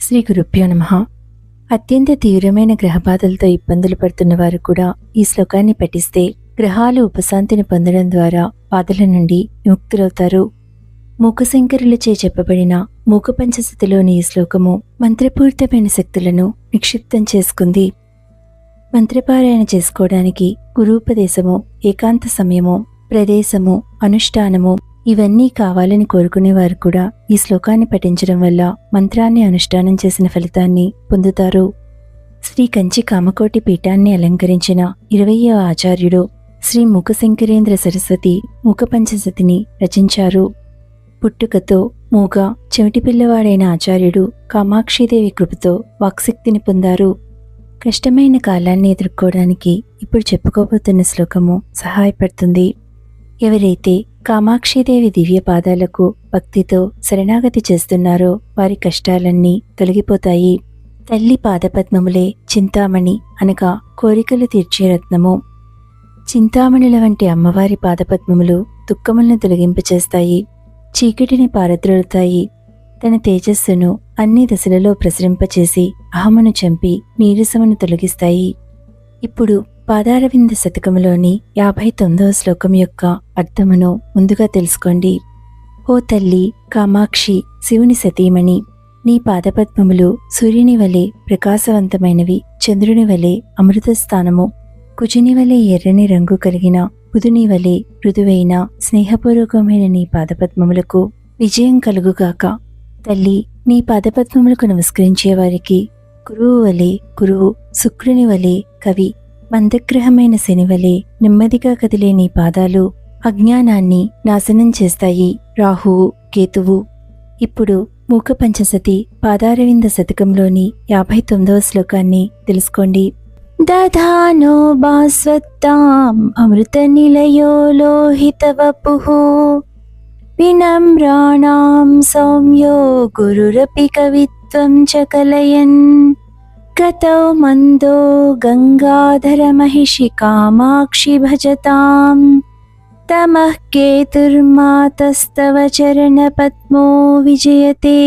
శ్రీ గురుభ్యో నమ. అత్యంత తీవ్రమైన గ్రహబాధలతో ఇబ్బందులు పడుతున్న వారు కూడా ఈ శ్లోకాన్ని పఠిస్తే గ్రహాలు ఉపశాంతిని పొందడం ద్వారా బాధల నుండి విముక్తులవుతారు. మూకశంకరులచే చెప్పబడిన మూక ఈ శ్లోకము మంత్రపూరితమైన శక్తులను నిక్షిప్తం చేసుకుంది. మంత్రపారాయణ చేసుకోవడానికి గురూపదేశము ఏకాంత సమయము ప్రదేశము అనుష్ఠానము ఇవన్నీ కావాలని కోరుకునేవారు కూడా ఈ శ్లోకాన్ని పఠించడం వల్ల మంత్రాన్ని అనుష్ఠానం చేసిన ఫలితాన్ని పొందుతారు. శ్రీ కంచి కామకోటి పీఠాన్ని అలంకరించిన ఇరవయవ ఆచార్యుడు శ్రీ ముఖశంకరేంద్ర సరస్వతి మూక పంచశతిని రచించారు. పుట్టుకతో మూగ చెవిటి పిల్లవాడైన ఆచార్యుడు కామాక్షిదేవి కృపతో వాక్శక్తిని పొందారు. కష్టమైన కాలాన్ని ఎదుర్కోవడానికి ఇప్పుడు చెప్పుకోబోతున్న శ్లోకము సహాయపడుతుంది. ఎవరైతే కామాక్షిదేవి దివ్య పాదాలకు భక్తితో శరణాగతి చేస్తున్నారో వారి కష్టాలన్నీ తొలగిపోతాయి. తల్లి పాదపద్మములే చింతామణి అనగా కోరికలు తీర్చే రత్నము. చింతామణుల వంటి అమ్మవారి పాదపద్మములు దుఃఖములను తొలగింపచేస్తాయి. చీకటిని పారద్రోలుతాయి. తన తేజస్సును అన్ని దశలలో ప్రసరింపచేసి అహమును చంపి నీరసమును తొలగిస్తాయి. ఇప్పుడు పాదారవింద శతకములోని యాభై తొమ్మిదవ శ్లోకం యొక్క అర్థమును ముందుగా తెలుసుకోండి. ఓ తల్లి కామాక్షి శివుని సతీమణి నీ పాదపద్మములు సూర్యుని వలె ప్రకాశవంతమైనవి చంద్రుని వలె అమృత స్థానము కుజుని వలె ఎర్రని రంగు కలిగిన బుధుని వలె మృదువైన స్నేహపూర్వకమైన నీ పాదపద్మములకు విజయం కలుగుగాక. తల్లి నీ పాదపద్మములకు నమస్కరించే వారికి గురువు వలె గురువు శుక్రుని వలె కవి మందగ్రహమైన శనివలే నెమ్మదిగా కదిలే నీ పాదాలు అజ్ఞానాన్ని నాశనం చేస్తాయి. రాహువు కేతువు. ఇప్పుడు మూక పంచసతి పాదారవింద శతకంలోని యాభై తొమ్మిదవ శ్లోకాన్ని తెలుసుకోండి. దధానో బాస్వత్తాం అమృత నిలయో లోహిత వినమ్రాణాం సౌమ్యో గురురపి కవిత్వం చ కలయన్. गतौ मन्दो गङ्गाधरमहिषि कामाक्षि भजताम्। तमः केतुर्मातस्तव चरणपद्मो विजयते